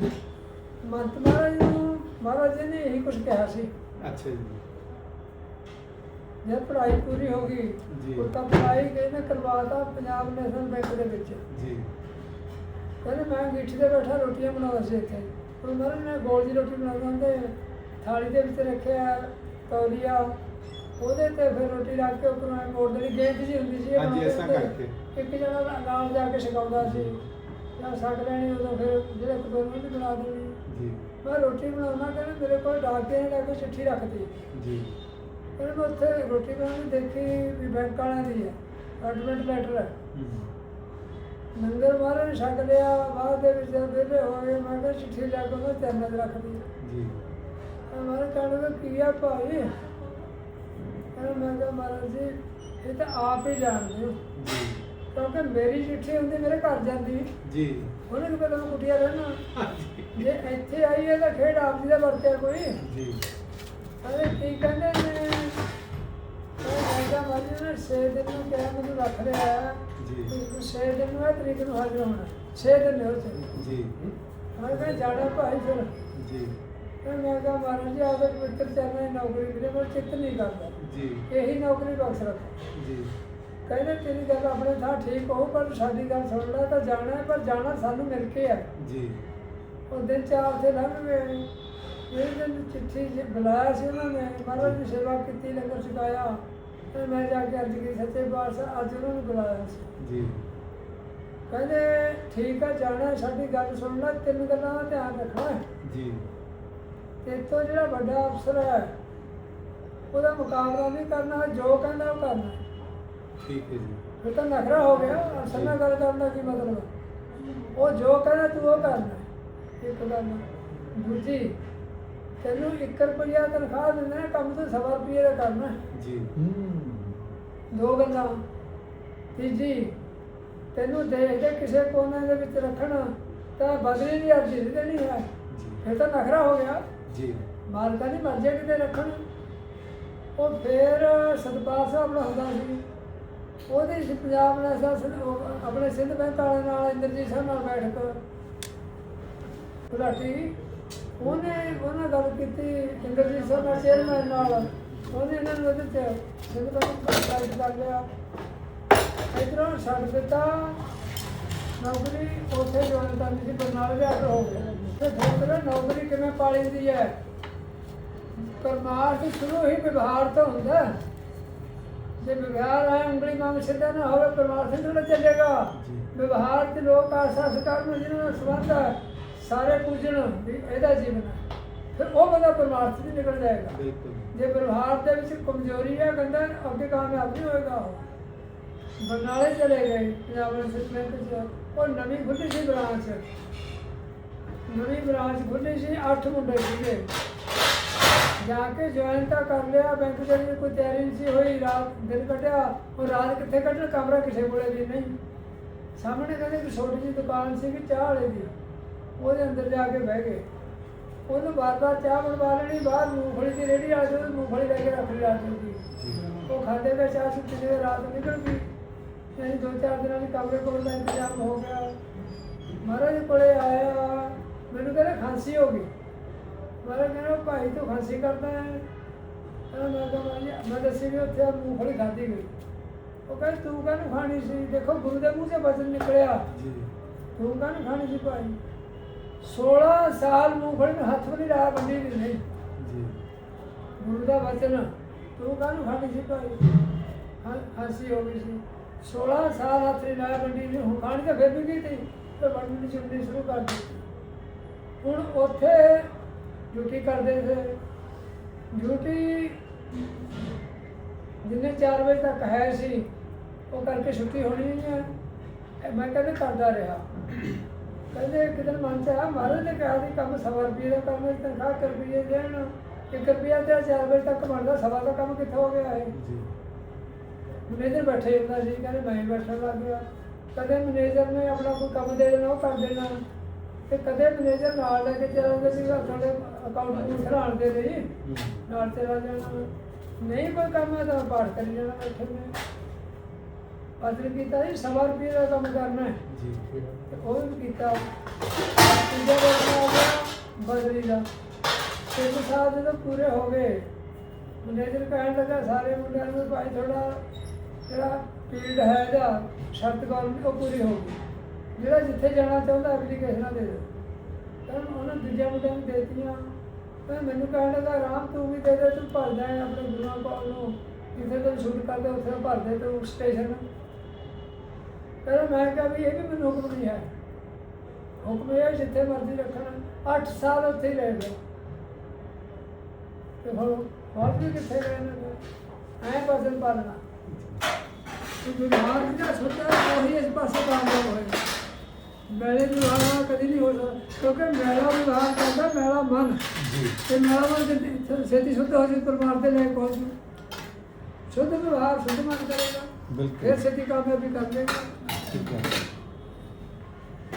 ਮੰਤ ਮਹਾਰਾਜ ਨੂੰ ਮਹਾਰਾਜ ਜੀ ਨੇ ਇਹੀ ਕੁਝ ਕਿਹਾ ਸੀ ਅੱਛਾ ਜੀ ਜਦ ਪੜ੍ਹਾਈ ਪੂਰੀ ਹੋ ਗਈ ਜੀ। ਉਹ ਤਾਂ ਪੜ੍ਹਾਈ ਕਹਿੰਦੇ ਕਰਵਾਤਾ ਪੰਜਾਬ ਨੈਸ਼ਨਲ ਬੈਂਕ ਦੇ ਵਿੱਚ ਜੀ ਕਹਿੰਦੇ ਮੈਂ ਗਿੱਠ ਤੇ ਬੈਠਾ ਰੋਟੀਆਂ ਬਣਾਉਂਦਾ ਸੀ ਇੱਥੇ ਉਹ ਮਹਾਰਾਜ ਨੇ ਗੋਲ ਦੀ ਰੋਟੀ ਬਣਾਉਂਦਾ ਹੁੰਦੇ ਥਾਲੀ ਦੇ ਵਿੱਚ ਰੱਖਿਆ ਤੌਲੀਆ ਉਹਦੇ ਤੇ ਫਿਰ ਰੋਟੀ ਰੱਖ ਕੇ ਉੱਪਰੋਂ ਮੋੜ ਦੇਣੀ ਗੇਂਦ ਜੀ ਹੁੰਦੀ ਸੀ ਹਾਂਜੀ, ਹੁੰਦੇ। ਕਰਕੇ। ਇੱਕ ਜਣਾ ਨਾਲ ਜਾ ਕੇ ਛਕਾਉਂਦਾ ਸੀ ਜਾਂ ਛਕ ਲੈਣੀ ਉਦੋਂ ਫਿਰ ਜਿਹੜੇ ਨੂੰ ਵੀ ਬਣਾ ਦੇਣੀ ਜੀ। ਮੈਂ ਰੋਟੀ ਬਣਾਉਣਾ ਕਹਿੰਦੇ ਮੇਰੇ ਕੋਲ ਡਾਕੇ ਨੇ ਲੈ ਕੇ ਚਿੱਠੀ ਰੱਖਤੀ ਜੀ। ਫਿਰ ਮੈਂ ਉੱਥੇ ਰੋਟੀ ਬਣਾਉਣੀ ਦੇਖੀ ਵੀ ਬੈਂਕ ਵਾਲਿਆਂ ਦੀ ਹੈ ਅਡਮਿਟ ਲੈਟਰ ਹੈ। ਲੰਗਰ ਨੇ ਛਕ ਲਿਆ ਬਾਅਦ ਦੇ ਵਿੱਚ ਜਦ ਵਿਹਲੇ ਹੋ ਗਏ ਮੈਂ ਕਿਹਾ ਚਿੱਠੀ ਲੈ ਕੇ ਮੈਂ ਚਰਨ 'ਚ ਰੱਖਦੀ ਜੀ। ਹਮਾਰੇ ਕਹਿਣ ਦਾ ਕੀ ਆ ਭਾਈ? ਕਹਿੰਦਾ ਮੈਂ ਕਿਹਾ ਮਹਾਰਾਜ ਜੀ ਇਹ ਤਾਂ ਆਪ ਹੀ ਜਾਣਦੇ ਹੋ। ਜੀ। ਕਿਉਂਕਿ ਮੇਰੀ ਚਿੱਠੀ ਹੁੰਦੀ ਮੇਰੇ ਘਰ ਜਾਂਦੀ। ਜੀ। ਉਹਨੇ ਕਿ ਮੈਂ ਕੁੱਟਿਆ ਰਹਿਣਾ। ਜੇ ਇੱਥੇ ਆਈ ਹੈ ਤਾਂ ਖੇਡ ਆਪ ਜੀ ਦਾ ਵਰਤਿਆ ਕੋਈ। ਜੀ। ਅਰੇ ਕੀ ਕਹਿੰਦੇ ਨੇ? ਕਹਿੰਦਾ ਮਾਜੀ ਨੇ 6 ਦਿਨ ਨੂੰ ਕਿਹਾ ਮੈਨੂੰ ਰੱਖ ਰਿਹਾ ਹੈ ਜੀ 6 ਦਿਨ ਨੂੰ ਇਹ ਤਰੀਕ ਨੂੰ ਹਾਜ਼ਰ ਹੋਣਾ। 6 ਦਿਨ ਨੇ ਉੱਥੇ। ਜੀ। ਮੈਂ ਕਿਹਾ ਜਾਣਾ ਭਾਈ ਫਿਰ। ਜੀ। ਫਿਰ ਮੈਂ ਕਿਹਾ ਮਹਾਰਾਜ ਜੀ ਆਪਦੇ ਪਵਿੱਤਰ ਚਰਨਾਂ ਦੀ ਨੌਕਰੀ ਮੇਰੇ ਕੋਲ ਚਿੱਤ ਨਹੀਂ ਕਰਦਾ। ਜੀ। ਇਹੀ ਨੌਕਰੀ ਬਖਸ਼ ਰੱਖ। ਜੀ। ਕਹਿੰਦੇ ਤੇਰੀ ਗੱਲ ਆਪਣੇ ਥਾਂ ਠੀਕ ਹੋਊ ਪਰ ਸਾਡੀ ਗੱਲ ਸੁਣ ਲੈ ਤਾਂ ਜਾਣਾ ਹੈ ਪਰ ਜਾਣਾ ਸਾਨੂੰ ਮਿਲ ਕੇ ਆ ਜੀ। ਉਹ ਦਿਨ ਚਾਰ ਤੇ ਲੰਘ ਗਏ। ਇਹ ਦਿਨ ਚਿੱਠੀ ਚ ਬੁਲਾਇਆ ਸੀ ਉਹਨਾਂ ਨੇ ਮਹਾਰਾਜ ਦੀ ਸੇਵਾ ਕੀਤੀ ਲੰਗਰ ਛਕਾਇਆ। ਤੇ ਮੈਂ ਜਾ ਕੇ ਅਰਜ਼ ਕੀਤੀ ਸੱਚੇ ਪਾਤਸ਼ਾਹ ਅੱਜ ਉਹਨਾਂ ਨੂੰ ਬੁਲਾਇਆ ਸੀ। ਜੀ। ਕਹਿੰਦੇ ਠੀਕ ਆ ਜਾਣਾ ਹੈ, ਸਾਡੀ ਗੱਲ ਸੁਣ ਲੈ ਤਿੰਨ ਗੱਲਾਂ ਦਾ ਧਿਆਨ ਰੱਖਣਾ ਹੈ। ਜੀ। ਤੇ ਤੋਂ ਜਿਹੜਾ ਵੱਡਾ ਅਫਸਰ ਹੈ ਉਹਦਾ ਮੁਕਾਬਲਾ ਨਹੀਂ ਕਰਨਾ ਜੋ ਕਹਿੰਦਾ ਉਹ ਕਰਨਾ ਹੈ। ਠੀਕ ਹੈ ਜੀ। ਫਿਰ ਤਾਂ ਨਖਰਾ ਹੋ ਗਿਆ ਅਸਲ ਨਾਲ ਗੱਲ ਕਰਨ ਦਾ ਕੀ ਮਤਲਬ? ਹੈ? ਉਹ ਜੋ ਕਹਿੰਦਾ ਤੂੰ ਉਹ ਕਰਨਾ। ਇੱਕ ਗੱਲ ਦੂਜੀ ਤੈਨੂੰ 1 ਰੁਪਿਆ ਤਨਖਾਹ ਦਿੰਦੇ ਨੇ ਕੰਮ ਤੂੰ ਸਵਾ ਰੁਪਏ ਦਾ ਕਰਨਾ ਹੈ। ਜੀ। ਦੋ ਗੱਲਾਂ। ਤੀਜੀ ਤੈਨੂੰ ਦੇਸ਼ ਦੇ ਕਿਸੇ ਕੋਨੇ ਦੇ ਵਿੱਚ ਰੱਖਣਾ ਤਾਂ ਬਦਲੀ ਦੀ ਅਰਜ਼ੀ ਨਹੀਂ ਦੇਣੀ ਹੈ। ਜੀ। ਫਿਰ ਤਾਂ ਨਖਰਾ ਹੋ ਗਿਆ। ਜੀ। ਮਾਲਕਾਂ ਦੀ ਮਰਜ਼ੀ ਹੈ ਕਿਤੇ ਰੱਖਣ। ਉਹ ਫਿਰ ਸਤਪਾਲ ਸਾਹਿਬ ਨਾਲ ਹੁੰਦਾ ਸੀ। ਉਹਦੇ ਸੀ ਪੰਜਾਬ ਨਾਲ ਅਸਾਂ ਆਪਣੇ ਸਿੰਧ ਬੈਂਕ ਵਾਲੇ ਨਾਲ ਇੰਦਰਜੀਤ ਸਿੰਘ ਨਾਲ ਬੈਠਕ। ਕੇ ਗੁਲਾਟੀ ਉਹਨੇ, ਉਹਨਾਂ ਗੱਲ ਕੀਤੀ ਇੰਦਰਜੀਤ ਸਿੰਘ ਨਾਲ ਚੇਅਰਮੈਨ ਨਾਲ। ਉਹਨੇ ਇਹਨਾਂ ਨੂੰ ਉਹਦੇ ਚ ਸਿੰਧ ਬੈਂਕ ਦਾ ਸਾਈਡ ਕਰ ਲਿਆ। ਇਧਰੋਂ ਛੱਡ ਦਿੱਤਾ। ਨੌਕਰੀ ਉੱਥੇ ਜੁਆਇਨ ਕਰਨੀ ਸੀ, ਬਰਨਾਲੇ ਵਿਆਹ ਹੋ ਗਿਆ। ਤੇ ਫਿਰ ਨੌਕਰੀ ਕਿਵੇਂ ਪਾਲੀ ਦੀ ਹੈ? ਪਰਮਾਰਥ ਸ਼ੁਰੂ ਹੀ ਵਿਵਹਾਰ ਤੋਂ ਹੁੰਦਾ। ਹੈ। ਜੇ ਵਿਵਹਾਰ ਹੈ ਉਂਗਲੀ ਮੰਗ ਸਿੱਧਾ ਨਾ ਹੋਵੇ ਪਰਮਾਰਥ ਨਹੀਂ ਥੋੜ੍ਹਾ ਚੱਲੇਗਾ। ਵਿਵਹਾਰ ਤੇ ਲੋਕ ਆਸਾ ਕਰਨ ਜਿਹਨਾਂ ਨਾਲ ਸੰਬੰਧ ਹੈ ਸਾਰੇ ਪੂਜਣ ਵੀ ਇਹਦਾ ਜੀਵਨ ਹੈ। ਫਿਰ ਉਹ ਬੰਦਾ ਪਰਮਾਰਥ ਨਹੀਂ ਨਿਕਲ ਜਾਏਗਾ। ਜੇ ਵਿਵਹਾਰ ਦੇ ਵਿੱਚ ਕਮਜ਼ੋਰੀ ਹੈ ਗੰਦਾ ਅੱਗੇ ਕਾਮਯਾਬ ਨਹੀਂ ਹੋਏਗਾ ਉਹ। ਬਰਨਾਲੇ ਚਲੇ ਗਏ ਪੰਜਾਬ ਬੈਂਕ ਚ। ਉਹ ਨਵੀਂ ਖੁੱਲੀ ਸੀ ਬ੍ਰਾਂਚ। ਨਵੀਂ ਬ੍ਰਾਂਚ ਖੁੱਲੀ ਸੀ ਅੱਠ ਮੁੰਡੇ ਸੀਗੇ। ਜਾ ਕੇ ਜੁਆਇਨ ਤਾਂ ਕਰ ਲਿਆ ਬੈਂਕ ਦੇ ਲਈ ਕੋਈ ਤਿਆਰੀ ਨਹੀਂ ਸੀ ਹੋਈ ਰਾਤ ਦਿਨ ਕੱਢਿਆ ਉਹ ਰਾਤ ਕਿੱਥੇ ਕੱਢਣ ਕਮਰਾ ਕਿਸੇ ਕੋਲੇ ਵੀ ਨਹੀਂ। ਸਾਹਮਣੇ ਕਹਿੰਦੇ ਇੱਕ ਛੋਟੀ ਜਿਹੀ ਦੁਕਾਨ ਸੀ ਚਾਹ ਵਾਲੇ ਦੀ ਉਹਦੇ ਅੰਦਰ ਜਾ ਕੇ ਬਹਿ ਗਏ। ਉਹਨੂੰ ਬਾਰ-ਬਾਰ ਚਾਹ ਬਣਵਾ ਲੈਣੀ ਬਾਹਰ ਮੂੰਗਫਲੀ ਦੀ ਰੇੜੀ ਆ ਜਾਵੇ ਮੂੰਗਫਲੀ ਲੈ ਕੇ ਰੱਖ ਲਿਆ ਸੀ ਉਹ ਖਾਂਦੇ ਵਿੱਚ ਚਾਹ ਸੁੱਤੀ ਜਿਹੇ ਰਾਤ ਨਿਕਲ ਗਈ ਯਾਨੀ ਦੋ ਚਾਰ ਦਿਨਾਂ ਦੀ ਕਮਰੇ ਕੋਲ ਦਾ ਇੰਤਜ਼ਾਮ ਹੋ ਗਿਆ। ਮਹਾਰਾਜ ਕੋਲੇ ਆਇਆ ਮੈਨੂੰ ਕਹਿੰਦਾ ਖਾਂਸੀ ਹੋ ਗਈ। ਮਹਾਰਾਜ ਕਹਿੰਦਾ ਭਾਈ ਤੂੰ ਖਾਂਸੀ ਕਰਦਾ ਹੈ ਕਹਿੰਦਾ ਮੈਂ ਮਹਾਰਾਜ ਜੀ, ਮੈਂ ਦੱਸੀ ਵੀ ਉੱਥੇ ਮੂੰਗਫਲੀ ਖਾਧੀ ਗਈ ਉਹ ਕਹਿੰਦਾ ਤੂੰ ਕਾਹਨੂੰ ਖਾਣੀ ਸੀ? ਦੇਖੋ ਗੁਰੂ ਦੇ ਮੂੰਹ 'ਚ ਬਚਨ ਨਿਕਲਿਆ। ਜੀ। ਤੂੰ ਕਾਹਨੂੰ ਖਾਣੀ ਸੀ ਭਾਈ? 16 ਸਾਲ ਮੂੰਗਫਲੀ ਨੂੰ ਹੱਥ ਵੀ ਨਹੀਂ ਲਾਇਆ ਬੰਦੀ ਨਹੀਂ। ਜੀ। ਗੁਰੂ ਦਾ ਵਚਨ ਤੂੰ ਕਾਹਨੂੰ ਖਾਣੀ ਸੀ ਭਾਈ? ਹਾਸੀ ਹੋ ਗਈ ਸੀ। 16 ਸਾਲ ਹੱਥ ਨਹੀਂ ਲਾਇਆ ਬੰਦੀ ਨੇ ਹੁਣ ਖਾਣੀ ਤਾਂ ਫਿਰ ਵੀ ਗਈ ਤੀ। ਤੇ ਬੰਦੀ ਚੁੰਨੀ ਸ਼ੁਰੂ ਕਰ ਦਿੱਤੀ। ਹੁਣ ਉੱਥੇ ਡਿਊਟੀ ਕਰਦੇ ਸੀ ਡਿਊਟੀ ਜਿੰਨੇ 4 ਵਜੇ ਤੱਕ ਹੈ ਸੀ ਉਹ ਕਰਕੇ ਛੁੱਟੀ ਹੋਣੀ ਨਹੀਂ ਹੈ। ਮੈਂ ਕਹਿੰਦੇ ਕਰਦਾ ਰਿਹਾ। ਕਹਿੰਦੇ ਇੱਕ ਦਿਨ ਮਨ ਚ ਆਇਆ ਮਹਾਰਾਜ ਨੇ ਕਿਹਾ ਸੀ ਕੰਮ ਸਵਾ ਰੁਪਏ ਦਾ ਕੰਮ ਹੈ ਤਨਖਾਹ ਕਰ ਰੁਪਏ ਦੇਣ। ਇੱਕ ਰੁਪਿਆ ਤੇ 4 ਵਜੇ ਤੱਕ ਬਣਦਾ ਸਵਾ ਦਾ ਕੰਮ ਕਿੱਥੋਂ ਹੋ ਗਿਆ ਹੈ ਜੀ। ਮੈਨੇਜਰ ਬੈਠੇ ਹੁੰਦਾ ਸੀ ਕਹਿੰਦੇ ਮੈਂ ਬੈਠਣ ਲੱਗ ਗਿਆ। ਕਦੇ ਮੈਨੇਜਰ ਨੇ ਆਪਣਾ ਕੋਈ ਕੰਮ ਦੇ ਦੇਣਾ ਉਹ ਕਰ ਦੇਣਾ। ਤੇ ਕਦੇ ਮੈਨੇਜਰ ਨਾਲ ਲੈ ਕੇ ਚੱਲ ਜਾਂਦੇ ਸੀ ਤੁਹਾਡੇ ਅਕਾਊਂਟ ਨੂੰ ਖਰਾਣ ਦੇ ਲਈ। ਹਮ, ਨਾਲ ਚਲਾ ਜਾਣਾ ਨਹੀਂ ਕੋਈ ਕੰਮ ਹੈ ਤਾਂ ਪਾਠ ਕਰੀ ਜਾਣਾ ਬੈਠੇ ਨੇ ਅਸਲ ਕੀਤਾ ਸੀ ਸਵਾ ਰੁਪਏ ਦਾ ਕੰਮ ਕਰਨਾ ਹੈ। ਜੀ ਤੇ ਉਹ ਵੀ ਕੀਤਾ। ਤੀਜਾ ਦਿਨ ਆ ਬਦਲੀ ਦਾ। ਤਿੰਨ ਸਾਲ ਜਦੋਂ ਪੂਰੇ ਹੋ ਗਏ ਮੈਨੇਜਰ ਕਹਿਣ ਲੱਗਾ ਸਾਰੇ ਮੁੰਡਿਆਂ ਨੂੰ ਭਾਈ ਥੋੜਾ ਜਿਹੜਾ ਫੀਲਡ ਹੈ ਜਾਂ ਸ਼ਰਤ ਗਵਰਨਮੈਂਟ ਉਹ ਪੂਰੀ ਹੋ ਗਈ। ਜਿਹੜਾ ਜਿੱਥੇ ਜਾਣਾ ਚਾਹੁੰਦਾ ਐਪਲੀਕੇਸ਼ਨਾਂ ਦੇ ਦਿਓ। ਤਾਂ ਉਹਨਾਂ ਦੂਜੇ ਮੁੰਡਿਆਂ ਨੂੰ ਦੇ ਤਾਂ ਮੈਨੂੰ ਕਹਿਣ ਲੱਗਾ, ਰਾਮ, ਤੂੰ ਵੀ ਦੇ ਦੇ, ਤੂੰ ਭਰਦਾ ਹੈ ਆਪਣੇ ਗੁਰੂਆਂ ਕੋਲ ਨੂੰ। ਜਿੱਥੇ ਤੈਨੂੰ ਸ਼ੂਟ ਕਰਦੇ, ਉੱਥੇ ਭਰ ਤੂੰ ਸਟੇਸ਼ਨ ਕਹਿੰਦਾ ਮੈਂ ਕਿਹਾ ਵੀ ਇਹ ਵੀ ਮੈਨੂੰ ਹੁਕਮ ਨਹੀਂ ਹੈ। ਹੁਕਮ ਇਹ ਜਿੱਥੇ ਮਰਜ਼ੀ ਰੱਖਣਾ। 8 ਸਾਲ ਉੱਥੇ ਹੀ ਰਹਿ ਗਏ ਤੇ ਹੁਣ ਬਾਅਦ ਕਿੱਥੇ ਗਏ ਐ ਪਸੰਦ ਪਾਲਣਾ ਕਿ ਵਿਵਹਾਰ ਜਿਹੜਾ ਸੋਚਿਆ, ਉਹੀ ਇਸ ਪਾਸੇ ਕਾਮਯਾਬ ਹੋਏ। ਮੈਲੇ ਵਿਵਹਾਰ ਕਦੀ ਨਹੀਂ ਹੋ ਸਕਦਾ ਕਿਉਂਕਿ ਮੈਲਾ ਵਿਵਹਾਰ ਕਰਦਾ ਮੈਲਾ ਮਨ। ਤੇ ਮੈਲਾ ਮਨ ਜੇ ਛੇਤੀ ਸ਼ੁੱਧ ਹੋ ਜੇ ਪਰਮਾਰ ਦੇ ਲੈ ਜੂ। ਸ਼ੁੱਧ ਵਿਵਹਾਰ ਸ਼ੁੱਧ ਮਨ ਕਰੇਗਾ। ਬਿਲਕੁਲ। ਫਿਰ ਛੇਤੀ ਕਾਮਯਾਬੀ ਕਰ ਲੇਗਾ। ਠੀਕ ਹੈ।